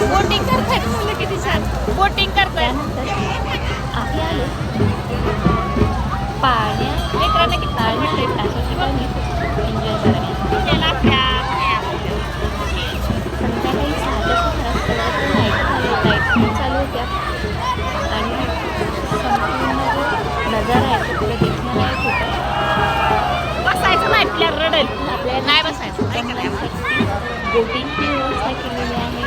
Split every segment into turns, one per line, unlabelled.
Boating करतायत मुलं किती छान. बोटिंग
त्यानंतर आम्ही आलो. पाण्या
लेकरांना किती
एन्जॉय संध्याकाळी चालू होत्या. आणि नजारा आहे
बसायचं नाही आपल्या रडेल.
आपल्याला
नाही बसायचं?
बोटिंगची व्यवस्था केलेली आहे.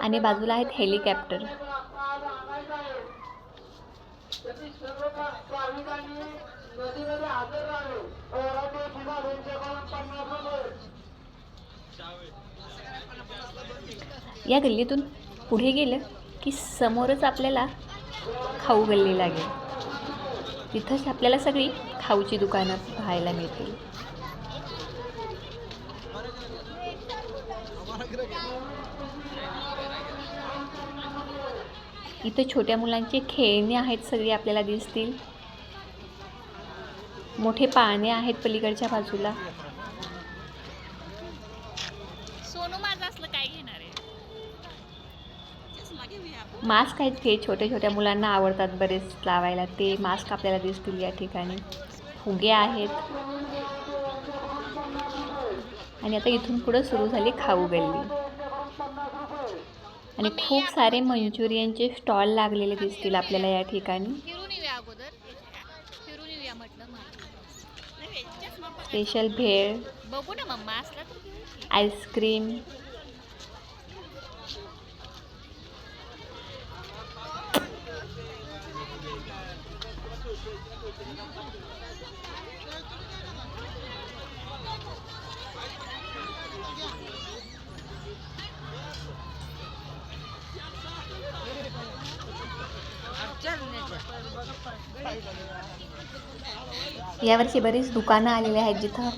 आणि बाजूला आहेत हेलिकॉप्टर. या गल्लीतून पुढे गेलं की समोरच आपल्याला खाऊ गल्ली लागेल. तिथंच आपल्याला सगळी खाऊची दुकानं पाहायला मिळतील. इथे छोट्या मुलांचे खेळणे आहेत सगळे आपल्याला दिसतील. मोठे पाळणे आहेत पलीकडच्या बाजूला.
सोनू माझं असलं काय घेणार आहे? चष्मा घेऊया आपण.
मास्क आहेत ते छोट्या छोट्या मुलांना आवडतात बरेच लावायला. ते मास्क आपल्याला दिसतील या ठिकाणी. फुगे आहेत. आणि आता इथून पुढं सुरू झाली खाऊ गल्ली. आणि खूप सारे मंचुरियनचे स्टॉल लागलेले दिसतील आपल्याला या ठिकाणी. स्पेशल भेळ.
बघू. ना मम्मा.
आईस्क्रीम यावर्षी बरीच दुकानं आलेली आहेत जिथं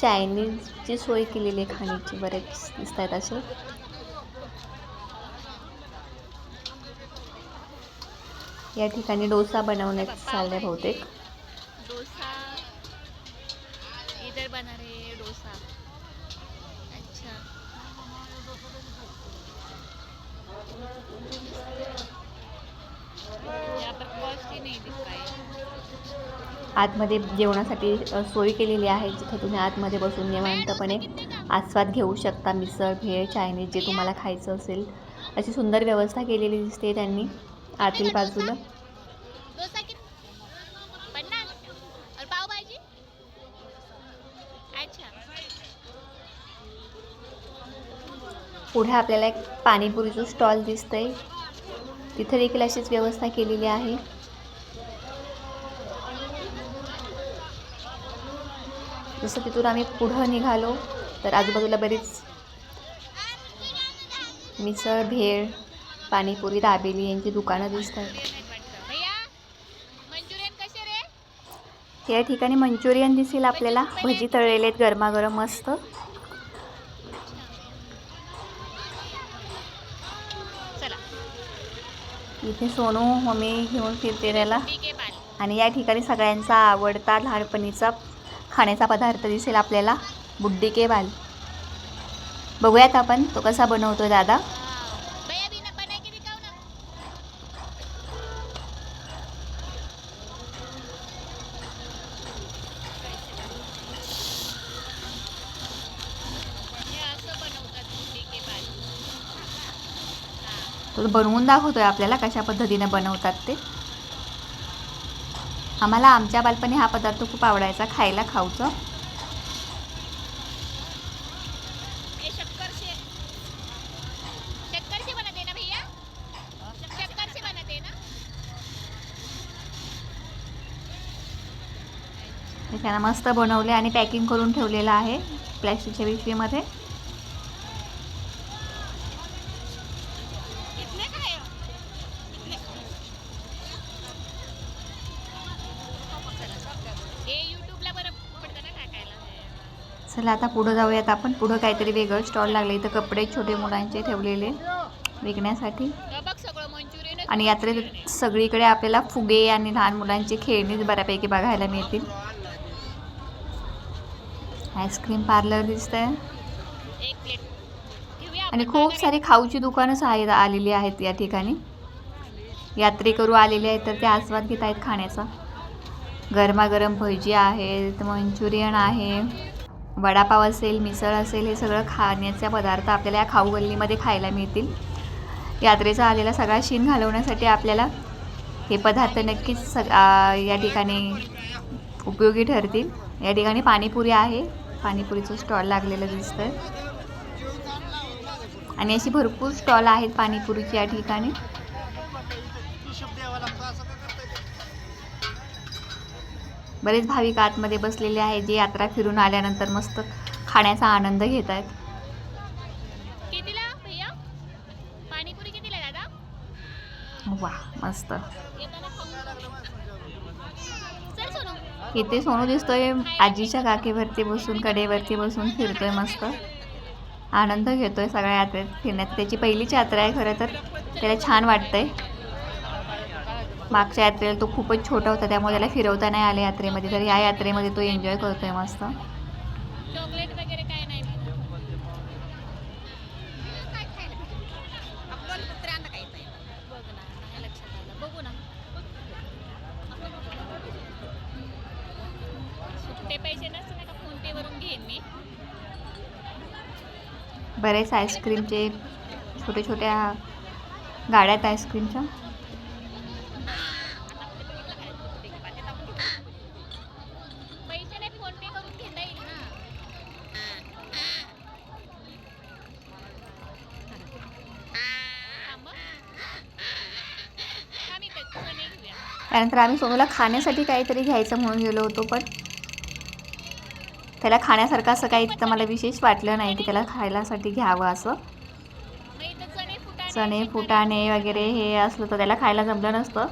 चायनीजची सोय केलेली आहे खाण्याची बरेच दिसत आहेत असे. या ठिकाणी डोसा बनवण्यात चालले बहुतेक.
डोसा इधर बना रहे डोसा. अच्छा यहाँ पर कॉस्ट ही नहीं दिख रहा है
आतमध्ये जेवणासाठी सोय केलेली आहे जिथं तुम्ही आतमध्ये बसून निवांतपणे आस्वाद घेऊ शकता मिसळ भेळ चायनीज जे तुम्हाला खायचं असेल. अशी सुंदर व्यवस्था केलेली दिसते त्यांनी आतील बाजूला. पुढे आपल्याला एक पाणीपुरीचं स्टॉल दिसतंय. तिथे देखील अशीच व्यवस्था केलेली आहे. जसं तिथून आम्ही पुढं निघालो तर आजूबाजूला बरीच मिसळ भेळ पाणीपुरी दाबेली यांची दुकानं दिसत आहेत. या ठिकाणी मंचुरियन दिसेल आपल्याला. भजी तळलेले आहेत गरमागरम मस्त. इथे सोनू मम्मी घेऊन फिरते त्याला. आणि या ठिकाणी सगळ्यांचा आवडता लहानपणीचा खाण्याचा पदार्थ दिसेल आपल्याला. बुड्डी के बाल. बघूयात आपण तो कसा बनवतो दादा. तो बनवून दाखवतोय आपल्याला कशा पद्धतीने बनवतात ते. आम्हाला आमच्या बालपणी हा पदार्थ खूप आवडायचा खायला खाऊचं. त्यांना मस्त बनवले आणि पॅकिंग करून ठेवलेलं आहे प्लॅस्टिकच्या पिशवीमध्ये. चला आता पुढं जाऊयात आपण. पुढं काहीतरी वेगळं स्टॉल लागले. इथं कपडे छोटे मुलांचे ठेवलेले विकण्यासाठी. आणि यात्रेत सगळीकडे आपल्याला फुगे आणि लहान मुलांचे खेळणीच बऱ्यापैकी बघायला मिळतील. आईस्क्रीम पार्लर
दिसत आहे
आणि खूप सारी खाऊची दुकानंच आहेत आलेली आहेत या ठिकाणी. यात्रेकरू आलेले आहेत तर ते आस्वाद घेत आहेत खाण्याचा. गरमागरम भजी आहेत मंचुरियन आहे. वडापाव असेल मिसळ असेल हे सगळं खाण्याचे पदार्थ आपल्याला या खाऊ गल्लीमध्ये खायला मिळतील. यात्रेचा आलेला सगळा शीन घालवण्यासाठी आपल्याला हे पदार्थ नक्कीच सग या ठिकाणी उपयोगी ठरतील. या ठिकाणी पाणीपुरी आहे. पाणीपुरीचं स्टॉल लागलेलं दिसतं आणि अशी भरपूर स्टॉल आहेत पाणीपुरीची या ठिकाणी. बरेच भाविक आतमध्ये बसलेले आहेत जे यात्रा फिरून आल्यानंतर मस्त खाण्याचा आनंद घेत आहेत. वा मस्त. इथे सोनू दिसतोय आजीच्या काकेवरती बसून कडेवरती बसून फिरतोय मस्त. आनंद घेतोय सगळ्या यात्रेत फिरण्यात. त्याची पहिलीच यात्रा आहे खरं तर. त्याला छान वाटतंय. मागच्या यात्रेला तो खूपच छोटा होता त्यामुळे त्याला फिरवता नाही आलं यात्रेमध्ये. तर या यात्रेमध्ये तो एन्जॉय करतोय मस्त.
चॉकलेट वगैरे काय नाही. काय खायला आपल्याला कुत्र्यांना काय बघ ना नाही लक्षात आलं बघू ना सुट्टे पैसे नसते ना का फोन पे वरून घेईन मी
बरेच आईस्क्रीमचे छोट्या छोट्या गाड्या आहेत आईस्क्रीमच्या
पैसे नाही फोन पे करून घेता येईल ना थांब हं. आम्ही ते चणे
त्यानंतर आम्ही सोनूला खाण्यासाठी काहीतरी घ्यायचं म्हणून गेलो होतो पण त्याला खाण्यासारखं असं काही तर मला विशेष वाटलं नाही की त्याला खायलासाठी घ्यावं असं.
चणे फुटाणे
वगैरे हे असलं तर त्याला खायला जमलं नसतं.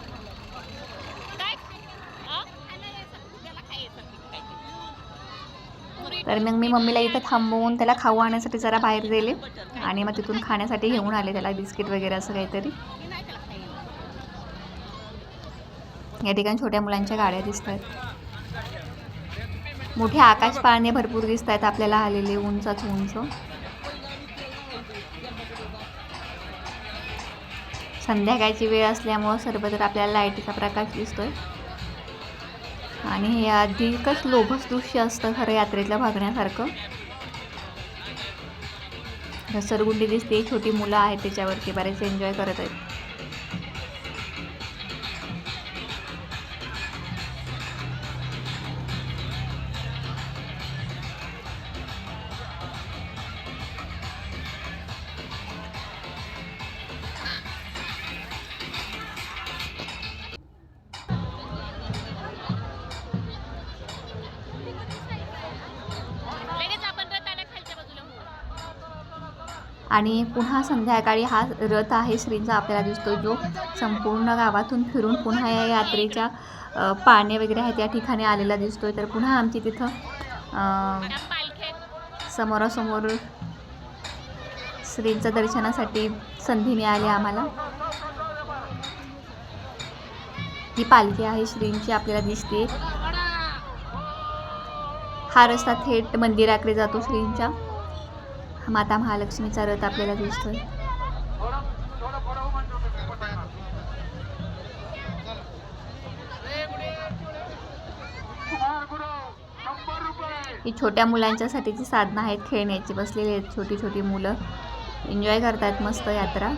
तर मग मी मम्मीला इथं थांबवून त्याला खाऊ आणण्यासाठी जरा बाहेर गेले आणि मग तिथून खाण्यासाठी घेऊन आले त्याला बिस्किट वगैरे असं काहीतरी
मी नाही त्याला खायला.
या ठिकाणी छोट्या मुलांच्या गाड्या दिसत आहेत मोठे आकाश पाळणे भरपूर दिसत आहेत आपल्याला आलेले उंचच उंच. संध्याकाळची वेळ असल्यामुळं सर्वत्र आपल्याला लाईटीचा प्रकाश दिसतोय. आणि हे अधिकच लोभस दृश्य असतं खरं यात्रेतलं बघण्यासारखं. घसरगुंडी दिसते छोटी मुलं आहेत त्याच्यावरती बरेच एन्जॉय करत आहेत. आणि पुन्हा संध्याकाळी हा रथ आहे श्रींचा आपल्याला दिसतो जो संपूर्ण गावातून फिरून पुन्हा या यात्रेच्या पाळणे वगैरे आहेत या ठिकाणी आलेला दिसतोय. तर पुन्हा आमची तिथं समोरासमोर श्रींच्या दर्शनासाठी संधी मिळाली आम्हाला. ही पालखी आहे श्रींची आपल्याला दिसते. हा रस्ता थेट मंदिराकडे जातो श्रींच्या. माता महालक्ष्मीचा रथ आपल्याला दिसतोय. ही छोट्या मुलांच्यासाठीची साधनं आहेत खेळण्याची. बसलेली आहेत छोटी छोटी मुलं. एन्जॉय करतात मस्त यात्रा.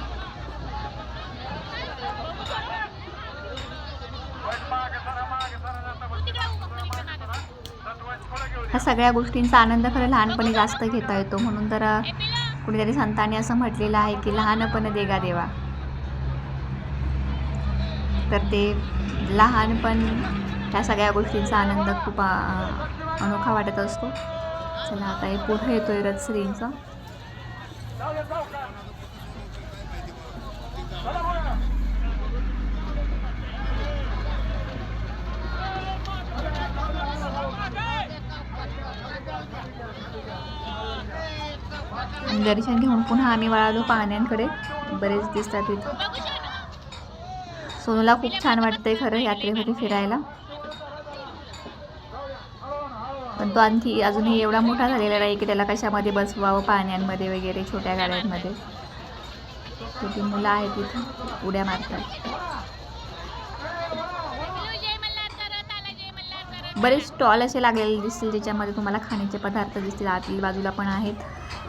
ह्या सगळ्या गोष्टींचा आनंद खरं लहानपणी जास्त घेता येतो. म्हणून तर कुणीतरी संतांनी असं म्हटलेलं आहे की लहानपण देगा देवा. तर ते लहानपण त्या सगळ्या गोष्टींचा आनंद खूप अनोखा वाटत असतो. चला आता हे पुढे येतोय रथ श्रींचा आणि दर्शन घेऊन पुन्हा आम्ही वळालो पाहण्यांकडे. बरेच दिसतात
तिथं
सोनूला खूप छान वाटतंय खरं यात्रेमध्ये फिरायला. पण तो आणखी अजूनही एवढा मोठा झालेला नाही की त्याला कशामध्ये बसवावं पाहण्यांमध्ये वगैरे छोट्या गाड्यांमध्ये. छोटी मुलं आहेत तिथं उड्या मारतात
जय मल्हार करत आला जय मल्हार करत
बरेच स्टॉल असे लागलेले दिसतील ज्याच्यामध्ये तुम्हाला खाण्याचे पदार्थ दिसतील. आतील बाजूला पण आहेत.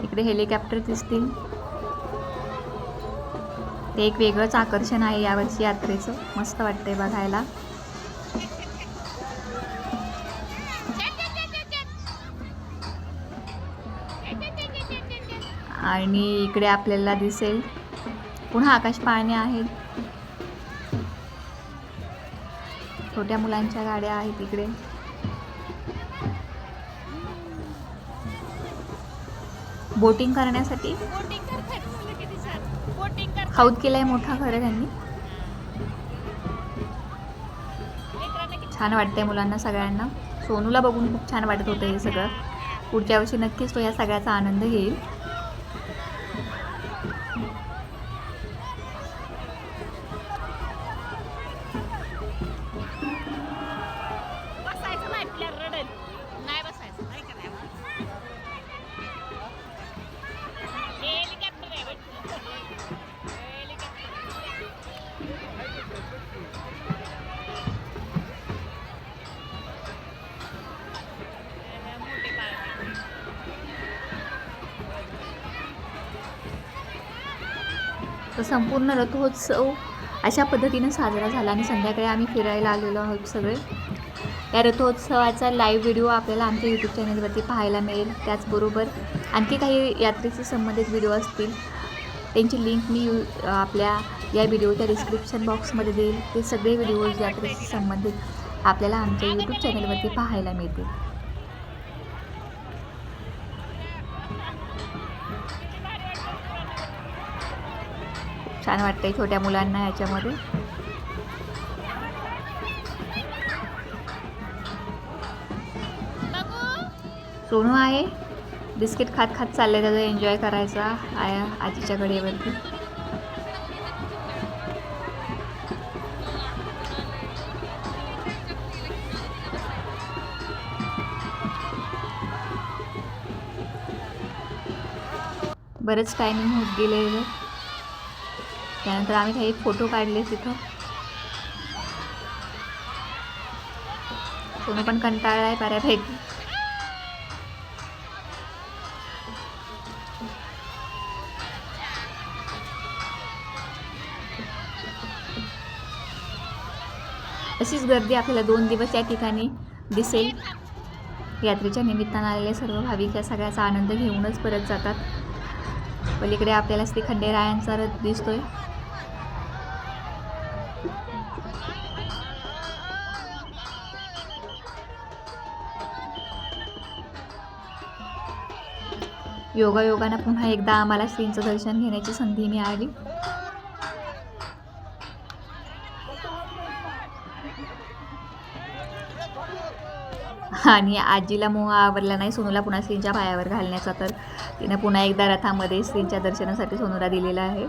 इकडे हेलिकॉप्टर दिसतील. ते एक वेगळंच आकर्षण आहे यावर्षी यात्रेचं. मस्त वाटतंय बघायला. आणि इकडे आपल्याला दिसेल पुन्हा आकाश पाळणे आहेत. छोट्या मुलांच्या गाड्या आहेत इकडे. बोटिंग करण्यासाठी? हौद केलाय मोठा खरं त्यांनी. छान वाटतंय मुलांना सगळ्यांना. सोनूला बघून खूप छान वाटत होतं हे सगळं. पुढच्या वर्षी नक्कीच तो या सगळ्याचा आनंद घेईल. तर संपूर्ण रथोत्सव अशा पद्धतीनं साजरा झाला आणि संध्याकाळी आम्ही फिरायला आलेलो आहोत सगळे. या रथोत्सवाचा लाईव्ह व्हिडिओ आपल्याला आमच्या यूट्यूब चॅनलवरती पाहायला मिळेल. त्याचबरोबर आणखी काही यात्रेशी संबंधित व्हिडिओ असतील. त्यांची लिंक मी यू आपल्या या व्हिडिओच्या डिस्क्रिप्शन बॉक्समध्ये देईल. ते सगळे व्हिडिओज यात्रेशी संबंधित आपल्याला आमच्या यूट्यूब चॅनलवरती पाहायला मिळतील. छान वाटतंय छोट्या मुलांना
याच्यामध्ये
सोनू आहे. बिस्किट खात खात चाललंय त्याचा एन्जॉय करायचा आया आजीच्या कडेवरती बरंच टायमिंग होत गेलेलं त्यानंतर आम्ही काही फोटो काढले तिथं. कोणी पण कंटाळला आहे बऱ्यापैकी. अशीच गर्दी आपल्याला दोन दिवस या ठिकाणी दिसेल. यात्रेच्या निमित्तानं आलेले सर्व भाविक या सगळ्याचा आनंद घेऊनच परत जातात. पलीकडे आपल्याला श्री खंडेरायांचा रथ दिसतोय. योगायोगानं पुन्हा एकदा आम्हाला श्रींचं दर्शन घेण्याची संधी मिळाली. आणि आजीला मोह आवरला नाही सोनूला पुन्हा श्रींच्या पायावर घालण्याचा तर. तिनं पुन्हा एकदा रथामध्ये श्रींच्या दर्शनासाठी सोनुरा दिलेला आहे.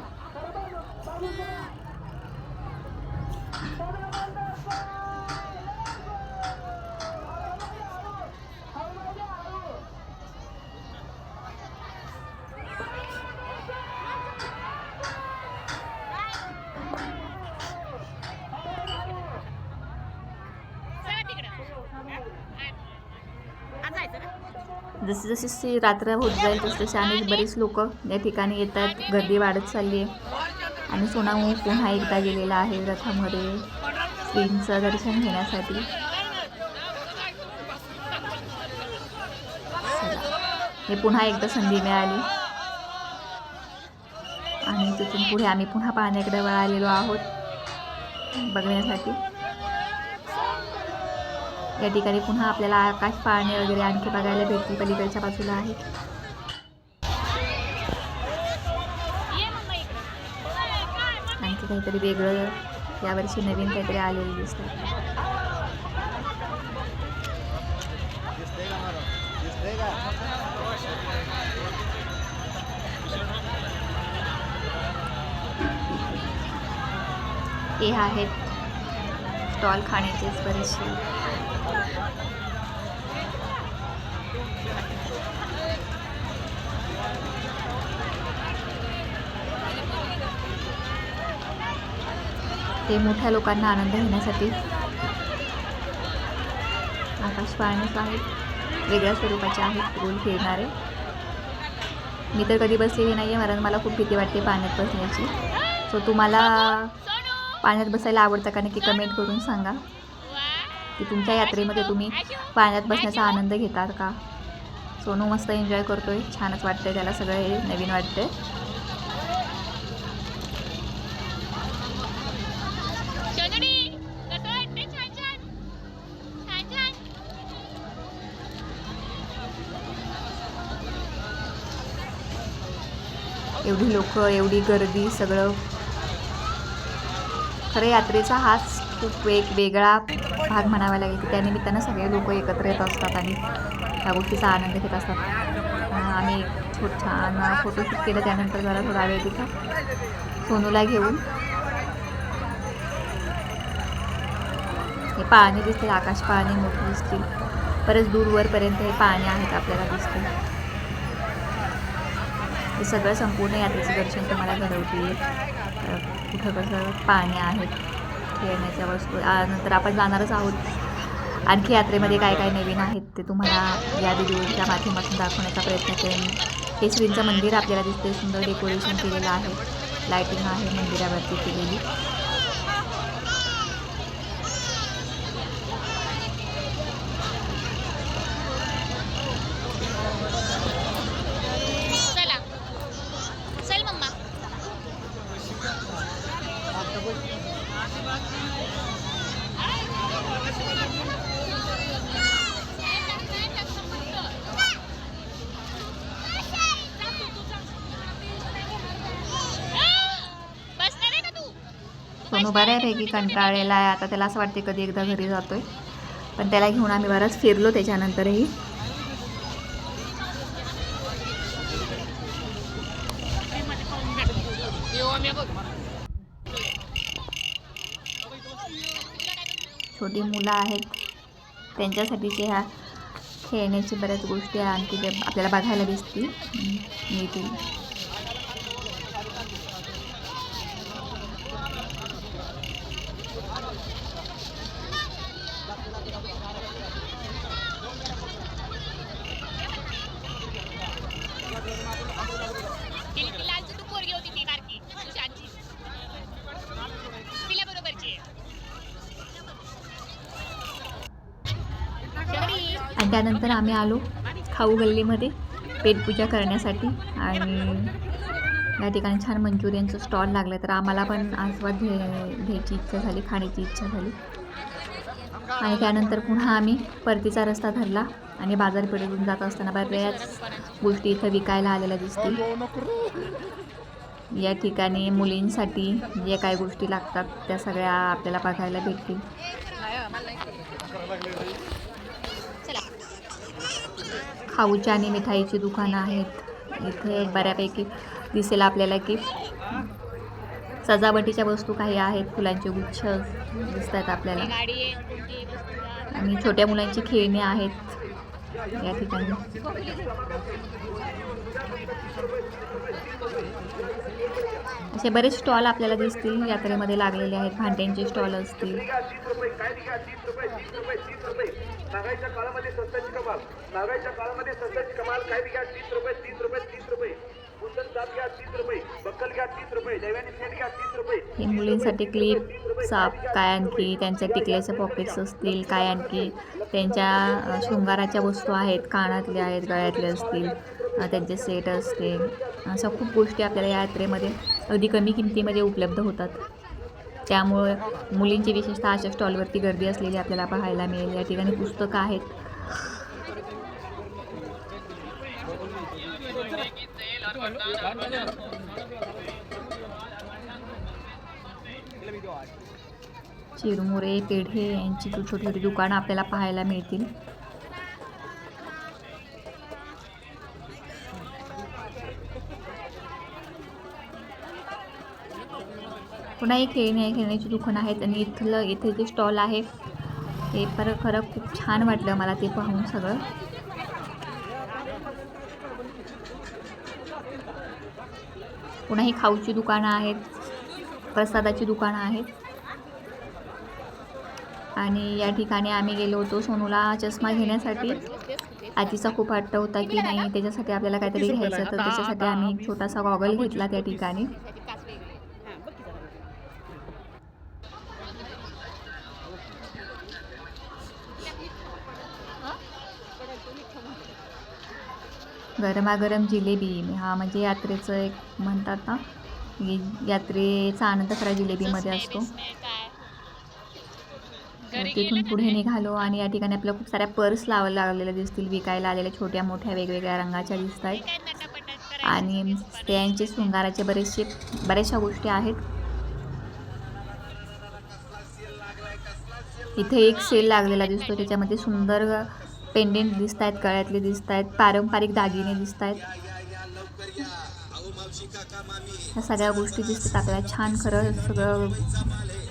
जसे जसे रात्र होत जाईल तसे तसे आणि बरेच लोक या ठिकाणी येतात. गर्दी वाढत चालली आहे आणि सोनामू पुन्हा एकदा गेलेला आहे रथामध्ये. श्रींचं दर्शन घेण्यासाठी. हे पुन्हा एकदा संधी मिळाली. आणि तिथून पुढे आम्ही पुन्हा पाहण्याकडे वळालेलो आहोत. बघण्यासाठी. या ठिकाणी पुन्हा आपल्याला आकाश पाळणे वगैरे आणखी बघायला भेटतील पलीकडच्या बाजूला आहे. आणखी काहीतरी वेगळं यावर्षी नवीन काहीतरी आलेलं दिसतं हे आहेत स्टॉल खाण्याचेच बरेचसे. ते मोठ्या लोकांना आनंद घेण्यासाठी. आकाश पाळणेच आहेत वेगळ्या स्वरूपाचे आहेत गोल खेळणारे. मी तर कधी बसलेली नाही आहे कारण मला खूप भीती वाटते पाण्यात बसण्याची. सो तुम्हाला पाण्यात बसायला आवडतं का नक्की कमेंट करून सांगा. की तुमच्या यात्रेमध्ये तुम्ही पाण्यात बसण्याचा आनंद घेतात का? सोनू मस्त एन्जॉय करतोय. छानच वाटतंय त्याला सगळं हे नवीन वाटतंय
सोनूडी कसं वाटतंय छान छान छान छान
एवढी लोक एवढी गर्दी सगळं. खरं यात्रेचा हाच खूप एक वेगळा भाग म्हणावा लागेल. की त्यानिमित्तानं सगळे लोक एकत्र येत असतात आणि त्या गोष्टीचा आनंद घेत असतात. आम्ही खूप छान फोटोशूट केलं. त्यानंतर जरा थोडा वेळ तिथं सोनूला घेऊन. हे पाणी दिसतील आकाश पाणी मोठी दिसतील. परत दूरवरपर्यंत हे पाणी आहेत आपल्याला दिसतील. हे सगळं संपूर्ण यात्रेचं दर्शन तुम्हाला घडवतील कुठं कसं पाणी आहेत खेळण्याच्या वस्तू नंतर आपण जाणारच आहोत. आणखी यात्रेमध्ये काय काय नवीन आहेत ते तुम्हाला या व्हिडिओच्या माध्यमातून दाखवण्याचा प्रयत्न करेन. हे श्रींचं मंदिर आपल्याला दिसते सुंदर डेकोरेशन केलेलं आहे. लायटिंग आहे मंदिरावरती केलेली. सोनू बऱ्यापैकी कंटाळलेला आहे. आता त्याला असं वाटते कधी एकदा घरी जातोय. पण त्याला घेऊन आम्ही बराच फिरलो त्याच्यानंतरही. छोटी मुलं आहेत. त्यांच्यासाठीचे ह्या खेळण्याची बऱ्याच गोष्टी आहे आणखी ते आपल्याला बघायला दिसतील. मिळतील
ती ती लालची तू पोरगी होती ती बारकी तुझ्याची तिला बरोबरची आहे. शबरी,
आणि त्यानंतर आम्ही आलो खाऊ गल्लीमध्ये पेटपूजा करण्यासाठी. आणि या ठिकाणी छान मंचुरियनचं स्टॉल लागलं. तर आम्हाला पण आस्वाद घे घ्यायची इच्छा झाली खाण्याची इच्छा झाली. आणि त्यानंतर पुन्हा आम्ही परतीचा रस्ता धरला आणि बाजारपेठेतून जात असताना बऱ्याच गोष्टी इथं विकायला आलेल्या दिसतील. या ठिकाणी मुलींसाठी जे काही गोष्टी लागतात त्या सगळ्या आपल्याला बघायला भेटतील
चला
खाऊची आणि मिठाईची दुकानं आहेत. इथे बऱ्यापैकी दिसेल आपल्याला की सजावटीच्या वस्तू काही आहेत. फुलांचे गुच्छ दिसत आहेत आपल्याला. आणि छोट्या मुलांची खेळणी आहेत. या ठिकाणी. असे बरेच स्टॉल आपल्याला दिसतील. यात्रेमध्ये लागलेले आहेत. भांड्यांचे स्टॉल असतील.
महागाईच्या काळामध्ये स्वस्ताची कमाल. महागाईच्या काळामध्ये स्वस्ताची कमाल. काय घ्या तीस रुपये तीस रुपये तीस रुपये. कुंदन साप घ्या तीस रुपये. तीस रुपये. तीस रुपये.
हे मुलींसाठी क्लिप साप काय आणखी? त्यांच्या टिकल्याचे पॉकेट्स असतील? काय आणखी? त्यांच्या शृंगाराच्या वस्तू आहेत. कानातले आहेत गळ्यातले असतील. त्यांचे सेट असतील. अशा खूप गोष्टी आपल्याला या यात्रेमध्ये अगदी कमी किमतीमध्ये उपलब्ध होतात. त्यामुळे मुलींची विशेषतः अशा स्टॉलवरती गर्दी असलेली आपल्याला पाहायला मिळेल. या ठिकाणी पुस्तकं आहेत. चिरमुरे पेढे यांची छोटी छोटी दुकानं आपल्याला पाहायला मिळतील. पुन्हा एक खेळणे खेळण्याची दुकान आहेत आणि इथलं इथे जे स्टॉल आहे ते पर खरं खूप छान वाटलं मला ते पाहून सगळं. पुन्हा ही खाऊची दुकानं आहेत प्रसादाची दुकानं आहेत. आणि या ठिकाणी आम्ही गेलो होतो सोनूला चष्मा घेण्यासाठी. आजीचा खूप हट्ट होता की नाही त्याच्यासाठी आपल्याला काहीतरी घ्यायचं तर त्याच्यासाठी आम्ही एक छोटासा गॉगल घेतला त्या ठिकाणी. गरमागरम जिलेबी हा म्हणजे यात्रेचं एक म्हणतात ना की यात्रेचा आनंद खरा जिलेबीमध्ये असतो. तर तिथून पुढे निघालो आणि या ठिकाणी आपल्याला खूप साऱ्या पर्स लाव लागलेल्या दिसतील विकायला आलेल्या छोट्या मोठ्या वेगवेगळ्या रंगाच्या दिसत आहेत आणि स्त्रियांचे शृंगाराचे बरेचसे बऱ्याचशा गोष्टी आहेत. इथे एक सेल लागलेला दिसतो त्याच्यामध्ये सुंदर पेंडेंट दिसत आहेत गळ्यातले दिसत आहेत पारंपरिक दागिने दिसत आहेत ह्या सगळ्या गोष्टी दिसतात आपल्याला. छान खरं सगळं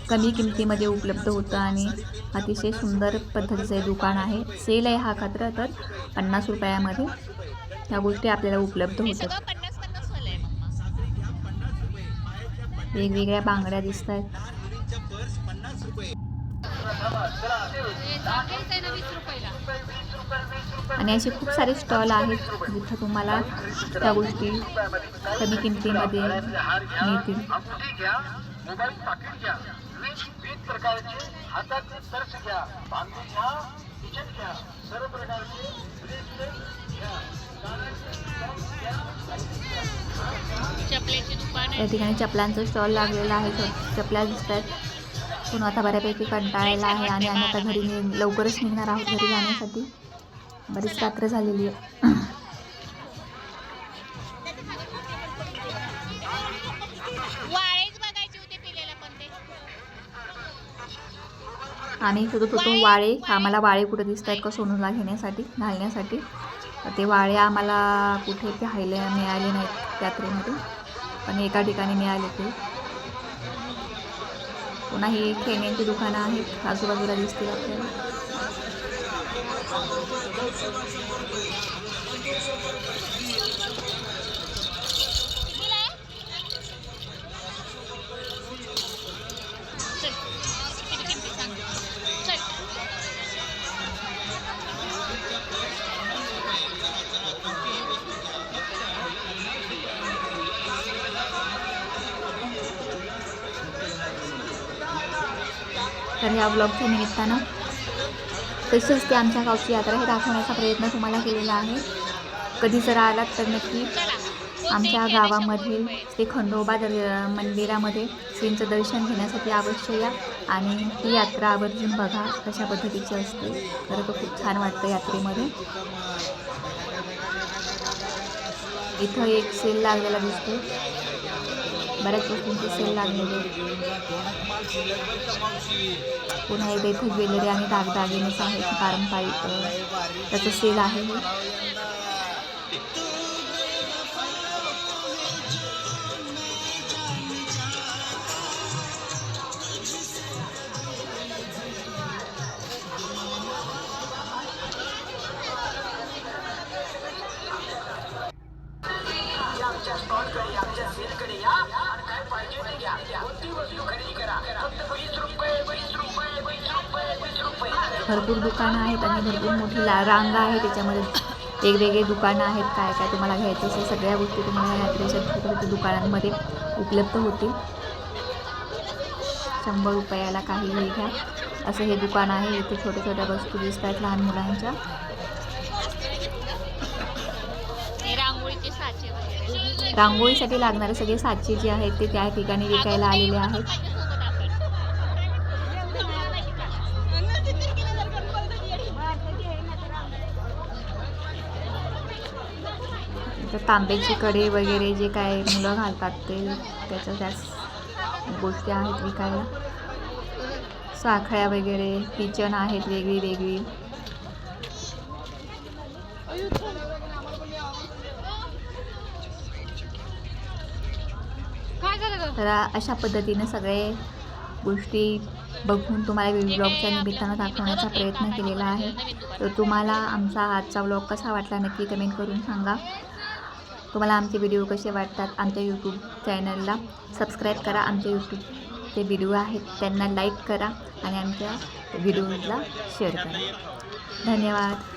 कमी किमतीमध्ये उपलब्ध होतं आणि अतिशय सुंदर पद्धतीचं हे दुकान आहे. सेल आहे हा खात्र तर पन्नास रुपयामध्ये ह्या गोष्टी आपल्याला उपलब्ध होतात. वेगवेगळ्या बांगड्या दिसत आहेत आणि असे खूप सारे स्टॉल आहेत जिथं तुम्हाला त्या गोष्टी कमी किमतीमध्ये मिळतील. या ठिकाणी चपलांचं स्टॉल लागलेला आहे. चपला दिसतात पण आता बऱ्यापैकी कंटाळलेला आहे आणि आम्ही आता घरी नि- लवकरच निघणार आहोत घरी जाण्यासाठी. बरीच रात्र झालेली आहे. आम्ही शोधत होतो वाळे. आम्हाला वाळे कुठे दिसत आहेत का सोनूला घेण्यासाठी घालण्यासाठी? ते वाळे आम्हाला कुठे पाहायला मिळाले नाहीत यात्रेमध्ये. पण एका ठिकाणी मिळाले ते. पुन्हा ही खेळण्यांची दुकानं आहेत. आजूबाजूला दिसतील आपल्याला. तर या ब्लॉगच्या निमित्तानं तसेच ते आमच्या गावची यात्रा हे दाखवण्याचा प्रयत्न तुम्हाला केलेला आहे. कधी जर आलात तर नक्की आमच्या गावामधील ते खंडोबा दर मंदिरामध्ये श्रींचं दर्शन घेण्यासाठी अवश्य या आणि ती यात्रा आवर्जून बघा कशा पद्धतीची असते. खरं तर खूप छान वाटतं यात्रेमध्ये. इथं एक सेल लागलेला दिसतो बऱ्याच गोष्टींचे सेल लागलेले पुन्हा एकदा इथं ज्वेलरी आणि दागदागिनेच आहेत पारंपरिक त्याचं सेल आहे भरपूर दुकानं आहेत आणि भरपूर मोठी ला रांग आहे त्याच्यामध्ये वेगवेगळे दुकानं आहेत काय काय तुम्हाला घ्यायचं असेल सगळ्या गोष्टी तुम्हाला या यात्रेच्या दुकानांमध्ये उपलब्ध होतील. शंभर रुपयाला काहीही घ्या. असं हे दुकान आहे इथे छोट्या छोट्या वस्तू दिसत आहेत लहान मुलांच्या. रांगोळीसाठी लागणारे सगळे साचे जे आहेत ते त्या ठिकाणी विकायला आलेले आहेत. तर तांब्याची कढई वगैरे जे काय मुलं घालतात ते त्याच्या त्याच गोष्टी आहेत विकायला. साखळ्या वगैरे किचन आहेत वेगळी वेगळी. तर अशा पद्धतीने सगळे गोष्टी बघून तुम्हाला ब्लॉगच्या निमित्तानं दाखवण्याचा प्रयत्न केलेला आहे. तर तुम्हाला आमचा आजचा व्लॉग कसा वाटला नक्की कमेंट करून सांगा. तुम्हाला आमचे व्हिडिओ कसे वाटतात आमच्या यूट्यूब चॅनलला सबस्क्राईब करा. आमच्या यूट्यूबचे व्हिडिओ आहेत त्यांना लाईक करा आणि आमच्या व्हिडिओला शेअर करा. धन्यवाद.